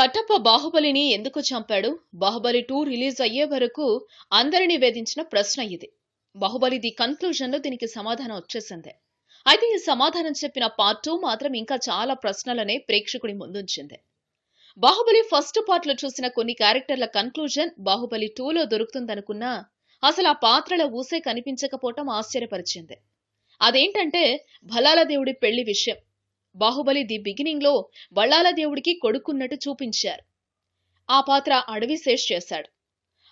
కట్టప్ప బాహుబలిని ఎందుకు చంపాడు? Baahubali two release అయ్యే వరకు అందరినీ వేధించిన ప్రశ్న ఇది. బాహుబలి ది కన్క్లూజన్లో దీనికి సమాధానం వచ్చేసిందే. అయితే ఈ సమాధానం చెప్పిన పార్ట్ టూ మాత్రం ఇంకా చాలా ప్రశ్నలనే ప్రేక్షకుడి ముందుంచింది. బాహుబలి ఫస్ట్ పార్ట్లో చూసిన కొన్ని క్యారెక్టర్ల కన్క్లూజన్ బాహుబలి టూలో దొరుకుతుందనుకున్నా అసలు ఆ పాత్రల ఊసే కనిపించకపోవటం ఆశ్చర్యపరిచింది. అదేంటంటే భలాల దేవుడి పెళ్ళి విషయం. బాహుబలి ది బిగినింగ్లో బళ్ళాల దేవుడికి కొడుకున్నట్టు చూపించారు. ఆ పాత్ర అడవి శేష్ చేశాడు.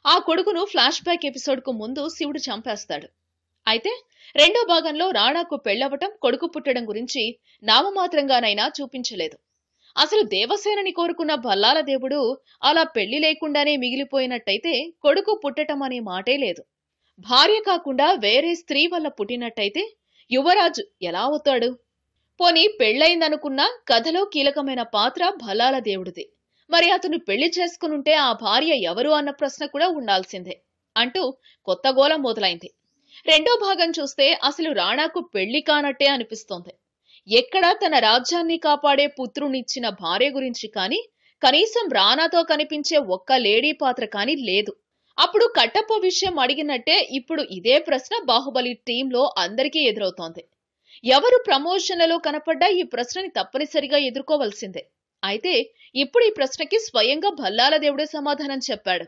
ఆ కొడుకును ఫ్లాష్ బ్యాక్ ఎపిసోడ్కు ముందు శివుడు చంపేస్తాడు. అయితే రెండో భాగంలో రాణాకు పెళ్ళవటం కొడుకు పుట్టడం గురించి నామమాత్రంగానైనా చూపించలేదు. అసలు దేవసేనని కోరుకున్న భల్లాల దేవుడు అలా పెళ్ళి లేకుండానే మిగిలిపోయినట్టయితే కొడుకు పుట్టటం అనే మాటే లేదు. భార్య కాకుండా వేరే స్త్రీ వల్ల పుట్టినట్టయితే యువరాజు ఎలా అవుతాడు పోనీ పెళ్ళయిందనుకున్న కథలో కీలకమైన పాత్ర భలాల దేవుడిది. మరి అతను పెళ్ళి చేసుకునుంటే ఆ భార్య ఎవరు అన్న ప్రశ్న కూడా ఉండాల్సిందే అంటూ కొత్త గోళం మొదలైంది. రెండో భాగం చూస్తే అసలు రాణాకు పెళ్ళి కానట్టే అనిపిస్తోంది. ఎక్కడా తన రాజ్యాన్ని కాపాడే పుత్రునిచ్చిన భార్య గురించి కానీ కనీసం రానాతో కనిపించే ఒక్క లేడీ పాత్ర కానీ లేదు. అప్పుడు కట్టప్ప విషయం అడిగినట్టే ఇప్పుడు ఇదే ప్రశ్న బాహుబలి టీంలో అందరికీ ఎదురవుతోంది. ఎవరు ప్రమోషన్లలో కనపడ్డా ఈ ప్రశ్నని తప్పనిసరిగా ఎదుర్కోవలసిందే. అయితే ఇప్పుడు ఈ ప్రశ్నకి స్వయంగా భల్లాల దేవుడే సమాధానం చెప్పాడు.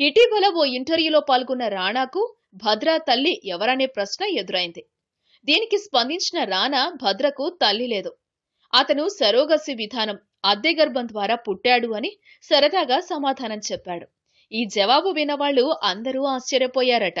ఇటీవల ఓ ఇంటర్వ్యూలో పాల్గొన్న రాణాకు భద్ర తల్లి ఎవరనే ప్రశ్న ఎదురైంది. దీనికి స్పందించిన రానా భద్రకు తల్లి లేదు. అతను సరోగసి విధానం అద్దె గర్భం ద్వారా పుట్టాడు అని సరదాగా సమాధానం చెప్పాడు. ఈ జవాబు విన్నవాళ్ళు అందరూ ఆశ్చర్యపోయారట.